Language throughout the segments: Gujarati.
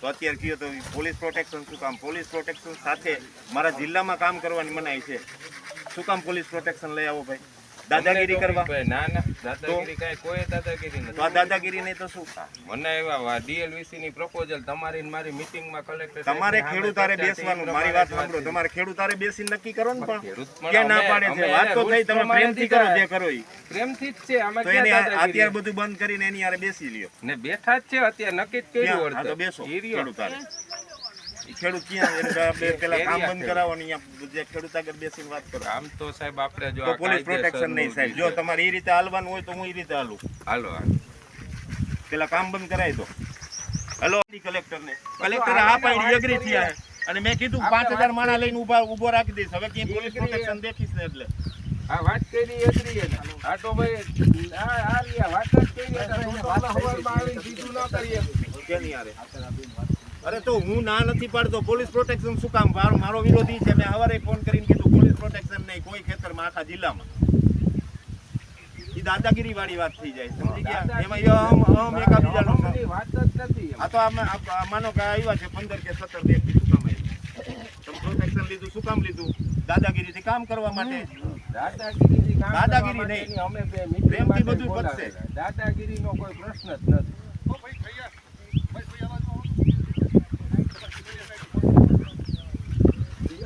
તો અત્યારે કયો તો પોલીસ પ્રોટેક્શન, શું કામ? પોલીસ પ્રોટેક્શન સાથે મારા જિલ્લામાં કામ કરવાની મનાઈ છે. શું કામ પોલીસ પ્રોટેક્શન લઈ આવો ભાઈ? દાદાગીરી કરવા? ના ના દાદાગીરી કઈ કોઈ દાદાગીરી તો આ દાદાગીરી નહીં તો શું મને એવા ડીએલવીસી ની પ્રપોઝલ તમારી મારી મીટિંગમાં કલેક્ટર તમારે ખેડૂતારે બેસવાનું મારી વાત સાંભળો. તમારે ખેડૂતારે બેસીને નક્કી કરો ને પણ કે ના પાડે છે? વાત તો થઈ તમે પ્રેમથી કરો જે કરો ઈ. પ્રેમથી જ છે આમાં ક્યાં દાદાગીરી? અત્યારે બધું બંધ કરીને એની હારે બેસી લ્યો. ને બેઠા જ છે અત્યારે નક્કી જ કર્યું? તો બેસો. ખેડૂતારે. ખેડૂત ક્યાં એટલે આપણે પેલા કામ બંધ કરાવો ને અહીંયા જે ખેડૂત આગળ બેસીને વાત કરો. આમ તો સાહેબ આપણે જો આ પોલીસ પ્રોટેક્શન નહીં સાહેબ. જો તમારે એ રીતે હાલવાનું હોય તો હું એ રીતે હાલું. હાલો હાલો. પેલા કામ બંધ કરાવી દો. હેલો કલેક્ટર ને કલેક્ટર આ પાડી એગ્રી થયા અને મેં કીધું પાંચ હજાર માણા લઈને ઊભા ઊભો રાખી દઈશ હવે ક્યાંય પોલીસ. પ્રોટેક્શન દેખીશ ને એટલે. આ વાત કરી એને. આ તો ભાઈ આ આ વાત કરી. તો તો હવારમાં આવીને બીજું ના કરીએ. કેની હારે? અરે તો હું ના નથી પાડતો. પોલીસ પ્રોટેક્શન શું કામ? મારો વિરોધી છે. મેં સવારે ફોન કરીને કીધું પોલીસ પ્રોટેક્શન નહીં કોઈ ખેતરમાં આખા જિલ્લામાં. દાદાગીરી વાળી વાત થઈ જાય. સમજી ગયા? એમાં અહમ એકાબીજા એકાબીજાનો વાત જ નથી આ તો માનો કે આવ્યા છે પંદર કે સત્તર વ્યક્તિ શું કામ તમે પ્રોટેક્શન લીધું શું કામ લીધું? દાદાગીરીથી કામ કરવા માટે? દાદાગીરી કામ દાદાગીરી નહીં. અમે પ્રેમથી બધું. પતશે. દાદાગીરીનો કોઈ પ્રશ્ન જ નથી સાહેબે હું કીધું કે ભાઈ તમે 980 વા- ટાવરના અને 676 ઈ પ્રમાણે મેં notice એ દીધી. તોફિકભાઈને meetingમાં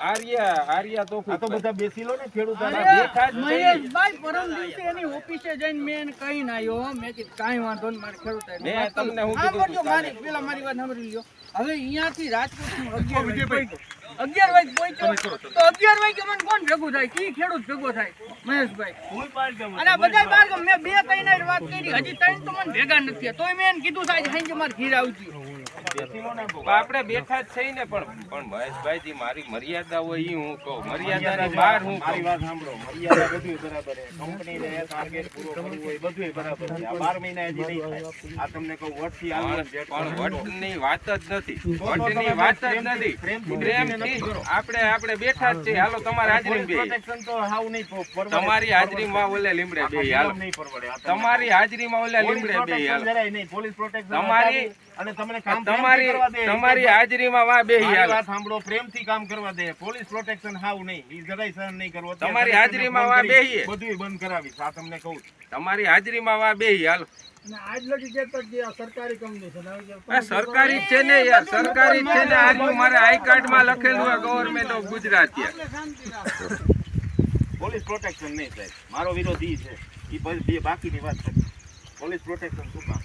આર્યા આર્યા આ તો બધા બેસી લો ને ખેડૂત. મહેશભાઈ પરમ દિવસે એની ઓફિસે જઈને મેં એને કહીને મેં કીધું કાંઈ વાંધો નહીં મારે ખેડૂત મેં તમને હું કીધું મારી પેલા મારી વાત સાંભળી લ્યો. હવે અહીંયાથી રાજકોટનું અગિયાર વાગે અગિયાર વાગે પહોંચ્યો તો અગિયાર વાગે મને કોણ ભેગું થાય? કી ખેડૂત ભેગો થાય? મહેશભાઈ. અને બધા બાર મેં બે કઈ વાત કરી. હજી ત્રણ તો મને ભેગા નથી થયા. તોય મેં કીધું સાહેબ સાંજે મારે ઘીર આવજો. આપણે બેઠા જ છીએ ને પણ પણ મહેશભાઈજી મારી મર્યાદા હોય ઈ હું કહું. મર્યાદાની બહાર હું મારી વાત સાંભળો. મર્યાદા બધું બરાબર છે. કંપનીને ટાર્ગેટ પૂરો કરવું હોય બધું બરાબર છે. આ 12 મહિના હજી નહીં થાય. આ તમને કહું પણ આવી પણ વટની વાત જ નથી. વટની વાત જ નથી. પ્રેમથી આપણે આપણે બેઠા જ છે હાલો તમારી હાજરી બે તો હાવ નહીં. તમારી હાજરીમાં ઓલે લીમડે બે હાલો. તમારી હાજરીમાં ઓલે લીમડે બે હાલો. જરાય નહીં. પોલીસ પ્રોટેક્શન તમારી- અને તમને કામ તમારી. તમારી હાજરીમાં વા બે વાત સાંભળો પ્રેમથી કામ કરવા દે. પોલીસ પ્રોટેક્શન હાવ નહીં. ઈ જરાય સહન નહીં કરવો. તમારી હાજરીમાં વા બેહીએ. બધુંય બંધ કરાવી આ તમને કહું તમારી હાજરીમાં વા બેહી હાલ. આજ લગી જે તક સરકારી કંપની છે. ને હવે જે આ સરકારી છે ને યાર. સરકારી છે ને. આર્યું મારે આઈ કાર્ડમાં લખેલું ઓફ ગુજરાત પોલીસ પ્રોટેક્શન નહીં સાહેબ મારો વિરોધ ઈ છે. ઈ બે બાકીની વાત છે. પોલીસ પ્રોટેક્શન શું કામ?